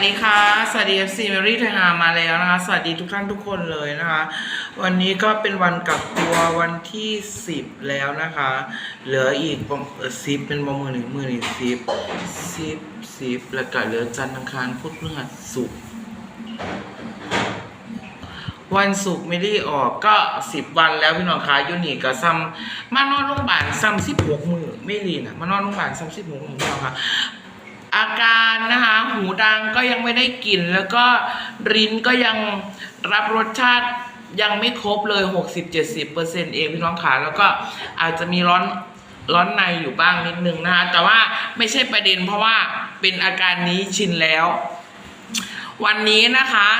วัสดีค่ะ สวัสดี FC เมรี่ไทยฮามาแล้วนะคะ สวัสดีทุกท่านทุกคนเลยนะคะ วันนี้ก็เป็นวันกักตัววันที่ 10 แล้วนะคะ เหลืออีกสิบเป็นประมือหนึ่งมือหนึ่งสิบสิบสิบแล้วก็เหลือจันทร์อังคารพุธพฤหัสศุกร์วันศุกร์ไม่ได้ออกก็สิบวันแล้วพี่น้องคะยูนี่ก็ซ้ำมานอนโรงพยาบาลซ้ำสิบหกมือไม่รีนะมานอนโรงพยาบาลซ้ำสิบหกมือพี่น้องคะ อาการนะคะ หูดังก็ยังไม่ได้กลิ่น แล้วก็รินก็ยังรับรสชาติยังไม่ครบเลย 60-70%เองพี่น้องขาแล้วก็อาจจะมีร้อนร้อนในอยู่บ้างนิดนึงนะคะแต่ว่าไม่ใช่ประเด็นเพราะว่าเป็นอาการนี้ชินแล้ว วันนี้นะคะ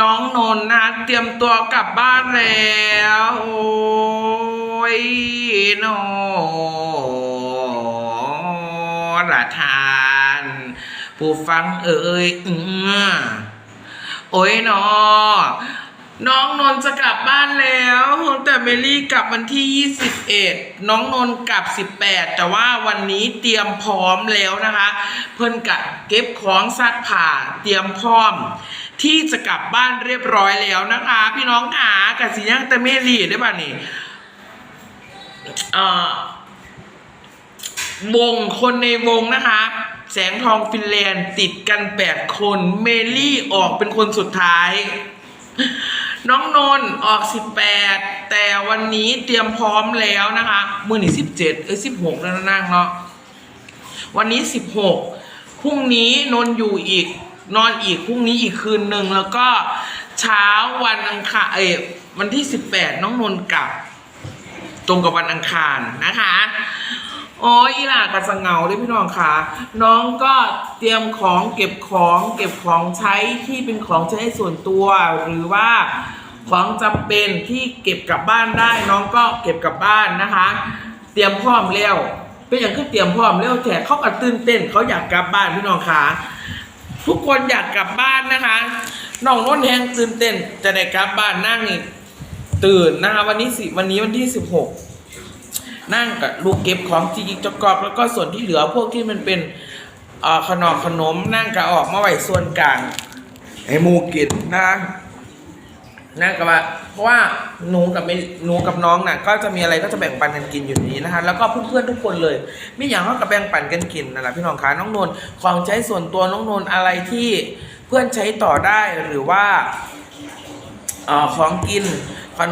น้องนนนะเตรียมตัวกลับบ้านแล้ว โอ้ยโนระทา ผู้ฟังเอ่ยเออโอ้ยนอน้องนนท์จะกลับบ้านแล้ว แต่เมลี่กลับวันที่ 21 น้องนนท์กลับ 18 แต่ว่าวันนี้เตรียมพร้อมแล้วนะคะ เพิ่นกะเก็บของซักผ้าเตรียมพร้อม ที่จะกลับบ้านเรียบร้อยแล้วนะคะ พี่น้องขากะสิยังแต่เมลี่ได้ป่ะนี่เอ่อวงคนในวงนะคะ แสงทองฟินแลนด์ติดกัน 8 คน เมลี่ออกเป็นคนสุดท้าย น้องนนท์ออก 18 แต่วันนี้เตรียมพร้อมแล้วนะคะ มือหนี17 เอ้ย16 แล้วนะนางเนาะวันนี้ 16 พรุ่งนี้นนท์อยู่อีก นอนอีกพรุ่งนี้อีกคืนหนึ่งแล้วก็เช้าวันอังคารเอยวันที่ 18 น้องนนท์กลับ ตรงกับวันอังคารนะคะ โอ้ยอีหล่ากับสงเงาด้วยพี่น้องค่ะน้องก็เตรียมของเก็บของเก็บของใช้ที่เป็นของใช้ส่วนตัว หรือว่าของจำเป็นที่เก็บกลับบ้านได้ น้องก็เก็บกลับบ้านนะคะ เตรียมพร้อมแล้วเป็นอย่างคือเตรียมพร้อมแล้วแขกเขาก็ตื่นเต้นเขาอยากกลับบ้านพี่น้องค่ะทุกคนอยากกลับบ้านนะคะน้องน้นแหงตื่นเต้นจะได้กลับบ้านนั่งนี่ตื่นนะคะวันนี้สิวันนี้วันที่สิบหก นั่งกับลูกเก็บของจิกจกอกแล้วก็ส่วนที่เหลือพวกที่มันเป็นขนมขนมนั่งกับออกมาไว้ส่วนกลางให้หมูกินนะนั่งกับว่าเพราะว่าหนูกับหนูกับน้องน่ะ ก็จะมีอะไรก็จะแบ่งปันกันกินอยู่นี้นะคะ แล้วก็เพื่อนๆทุกคนเลยไม่อย่างเขากับแบ่งปันกันกินนั่นแหละพี่น้องคะน้องนนท์ของใช้ส่วนตัวน้องนนท์อะไรที่เพื่อนใช้ต่อได้หรือว่าอ่อของกิน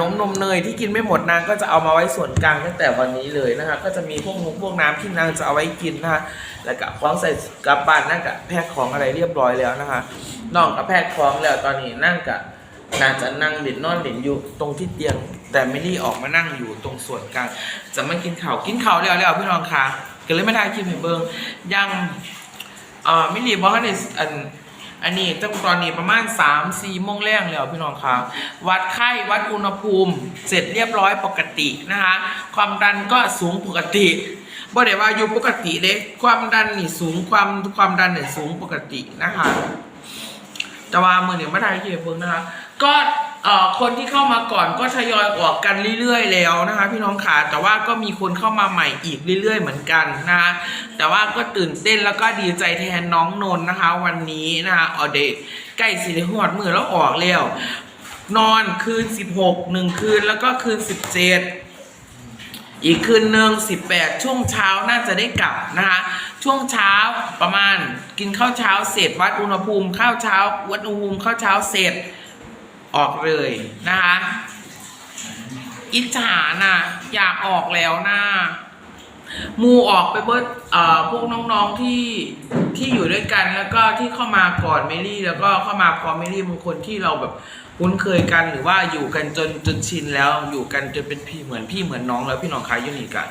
นมนมเนยที่กินไม่หมดนางก็จะเอามาไว้ส่วนกลางตั้งแต่วันนี้เลยนะคะก็จะมีพวกนุกพวกน้ำที่นางจะเอาไว้กินนะคะแล้วก็ของใส่กระป๋านนั่งกับแพ็คของอะไรเรียบร้อยแล้วนะคะน้องกับแพ็คของแล้วตอนนี้นั่งกับน่าจะนั่งเด่นนอนเด่นอยู่ตรงที่เตียง แต่ไม่ได้ออกมานั่งอยู่ตรงส่วนกลางจะไม่กินข้าวกินข้าวแล้วแล้วพี่น้องคะก็เลยไม่ได้กินเห็นเบิงยังอ่อมิลลีบอกให้ในอัน อันนี้ตั้งตอนนี้ประมาณ3 4โมงแรงแล้วพี่น้องคะวัดไข้วัดอุณหภูมิ เสร็จเรียบร้อยปกตินะคะ ความดันก็สูงปกติบ่ได้ว่าอยู่ปกติเด้ความดันนี่สูงความความดันเนี่ยสูงปกตินะคะ แต่ว่ามือเนี่ยไม่ได้ที่เพิ่งนะคะ ก็ คนที่เข้ามาก่อนก็ทยอยออกกันเรื่อยๆ แล้วนะคะ พี่น้องขาแต่ว่าก็มีคนเข้ามาใหม่อีกเรื่อย ๆ เหมือนกันนะคะแต่ว่าก็ตื่นเต้นแล้วก็ดีใจแทนน้องนนนะคะ วันนี้นะคะออเดย์ใกล้สิริหอดมือแล้วออกแล้วนอนคืน 16หนึ่งคืนแล้วก็คืน 17 อีกคืนหนึ่ง18 ช่วงเช้าน่าจะได้กลับนะคะ ช่วงเช้าประมาณกินข้าวเช้าเสร็จวัดอุณหภูมิข้าวเช้าวัดอุณหภูมิข้าวเช้าเสร็จ ออกเลยนะคะอิจฉาน่ะ อยากออกแล้วนะมูออกไปเบิดเอ่อพวกน้องๆที่ที่อยู่ด้วยกันแล้วก็ที่เข้ามาก่อนเมลี่ แล้วก็เข้ามาพร้อมเมลี่บางคนที่เราแบบคุ้นเคยกันหรือว่าอยู่กันจนจนชินแล้วอยู่กันจนเป็นพี่เหมือนพี่เหมือนน้องแล้วพี่น้องคายยูนิกอะ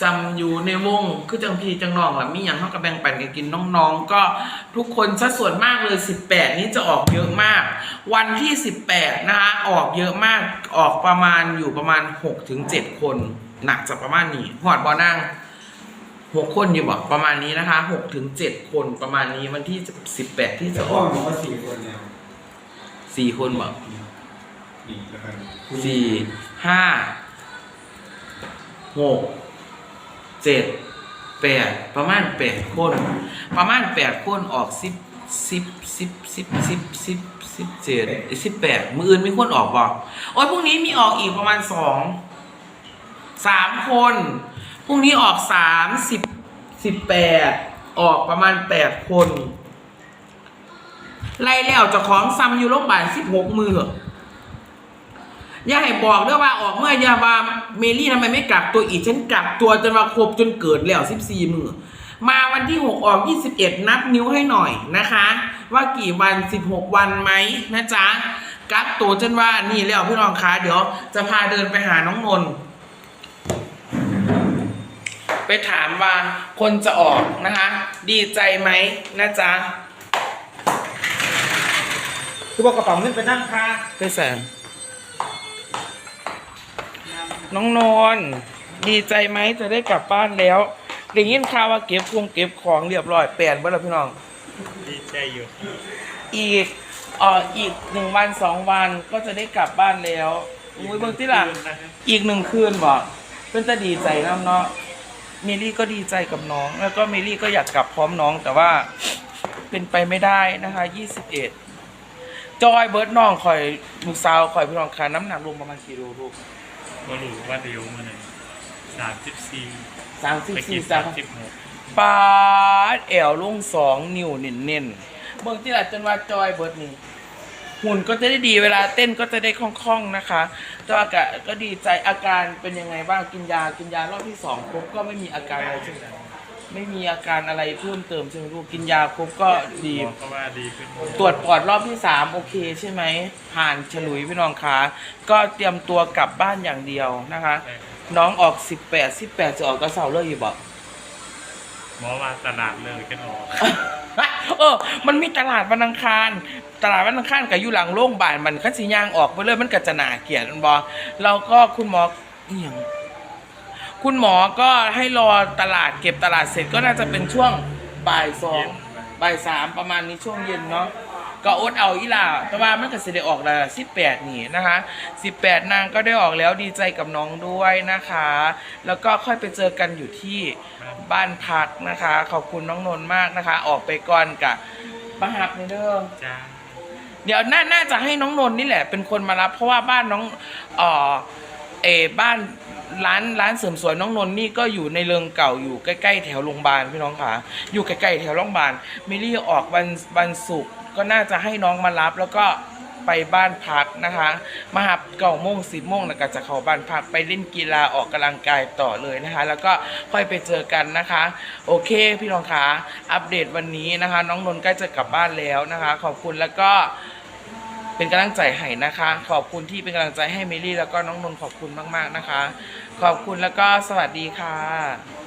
ซัมอยู่ในวงคือจังพี่จังน้องละมีอย่างเท่ากับแบ่งปันกันกินน้องๆ ก็ทุกคนสัดส่วนมากเลย 18 นี้จะออกเยอะมาก วันที่ 18 นะคะออกเยอะมากออกประมาณอยู่ประมาณ6ถึง7คนหนักจะประมาณนี้หอดบอนั่งหกคนอยู่บอกประมาณนี้นะคะหกถึงเจ็ดคนประมาณนี้วันที่สิบแปดที่จะแต่อพ่ออกบอกว่าสี่คนเนี่ยสี่คนบอกนี่แล้วกันสี่ห้าหก เจ็ดแปดประมาณแปดคน ประมาณแปดคนออกสิบสิบสิบสิบสิบสิบสิบเจ็ดสิบแปดมืออื่นไมีคนออกบ่โอ้ยพรุ่งนี้มีออกอีกประมาณสองสามคนพรุ่งนี้ออกสามสิบสิบแปดออกประมาณแปดคนไล่แล้วจะของซ้ำอยู่โรงพยาบาลสิบหกมือ ย่าให้บอกด้วยว่าออกเมื่อยาบาเมลี่ทำไมไม่กลับตัวอีกฉันกลับตัวจนมาครบจนเกิดแล้วสิบสี่มือมาวันที่หกออกยี่สิบเอ็ดนับนิ้วให้หน่อยนะคะ ว่ากี่วันสิบหกวันไหมนะจ๊ะกักตัวจนว่านี่แล้วพี่น้องคะเดี๋ยวจะพาเดินไปหาน้องนนท์ไปถามว่าคนจะออกนะคะ ดีใจไหมนะจ๊ะคือบอกกระเป๋าเงินไปนั่งค่ะไปแสง น้องนนท์ดีใจไหมจะได้กลับบ้านแล้วได้ยินข่าวว่าเก็บคงเก็บของเรียบร้อยแปลนเบ่แล้วพี่น้อง ดีใจอยู่ อีกเอ่ออีกหนึ่งวันสองวันก็จะได้กลับบ้านแล้วอุ้ยเบางที่ล่ะอีกหนึ่งคืนบอกเป็นจะดีใจน้ำเนาะเมลี่ก็ดีใจกับน้อง แล้วก็เมลี่ก็อยากกลับพร้อมน้องแต่ว่าเป็นไปไม่ได้นะคะยี่สิบเอ็ดจอยเบิร์ดน้องคอยลูกสาวคอยพี่น้องคาน้ำหนักรวมประมาณกี่โลลูก ก็รู้ว่าเดียวมาหนึ่งสามสิบสี่สามสิบไปกิสี่นสาสามมสิบหกปาดแอวลุงสองนิ้วเน้นๆเบิ่งที่ละจนว่าจอยเบิร์ดนี่หุ่นก็จะได้ดีเวลาเต้นก็จะได้คล่องๆนะคะตัวอากาศก็ดีใจอาการเป็นยังไงบ้างกินยากินยารอบที่สองครบก็ไม่มีอาการอะไรใช่ไหม ไม่มีอาการอะไรเพิ่มเติมใช่ไหมลูกกินยาครบก็ดี หมอก็ว่าดีขึ้นตรวจปอดรอบที่สามโอเคใช่ไหม ผ่านฉลุยพี่น้องคะก็เตรียมตัวกลับบ้านอย่างเดียวนะคะ น้องออก 18 18 จะออกกระเสาเลยอยู่บอก หมอว่าตลาดเลยกันออกเออ มันมีตลาดวันอังคาร ตลาดวันอังคารกับอยู่หลังโรงพยาบาลมันคันสียางออกไปเลยมันก็จะหนาเกลียดมันบอเราก็คุณหมออหย่าง คุณหมอก็ให้รอตลาดเก็บตลาดเสร็จก็น่าจะเป็นช่วงบ่ายสองบ่ายสามประมาณนี้ช่วงเย็นเนาะก็อดเอาอีหล่าแต่ว่ามันก็สิได้ออกแล้วสิบแปดนี่นะคะสิบแปดนางก็ได้ออกแล้วดีใจกับน้องด้วยนะคะ แล้วก็ค่อยไปเจอกันอยู่ที่บ้านพักนะคะ ขอบคุณน้องนนท์มากนะคะ ออกไปก่อนกับประหับในเด้อจ้าเดี๋ยวน่าน่าจะให้น้องนนท์นี่แหละ เป็นคนมารับเพราะว่าบ้านน้องเออเออบ้าน ร้านร้านเสริมสวยน้องนนท์นี่ก็อยู่ในเรืองเก่าอยู่ใกล้ๆแถวโรงพยาบาลพี่น้องค่ะ อยู่ใกล้ๆแถวโรงพยาบาลมิลลี่ออกวันวันศุกร์ก็น่าจะให้น้องมารับแล้วก็ไปบ้านพักนะคะ มาหับเก้าโมงสิบโมงแล้วก็จะเข้าบ้านพักไปเล่นกีฬาออกกำลังกายต่อเลยนะคะ แล้วก็ค่อยไปเจอกันนะคะ โอเคพี่น้องคะอัปเดตวันนี้นะคะ น้องนนท์ใกล้จะกลับบ้านแล้วนะคะ ขอบคุณแล้วก็ เป็นกำลังใจให้นะคะ ขอบคุณที่เป็นกำลังใจให้เมลี่แล้วก็น้องนนท์ขอบคุณมาก ๆนะคะ ขอบคุณแล้วก็สวัสดีค่ะ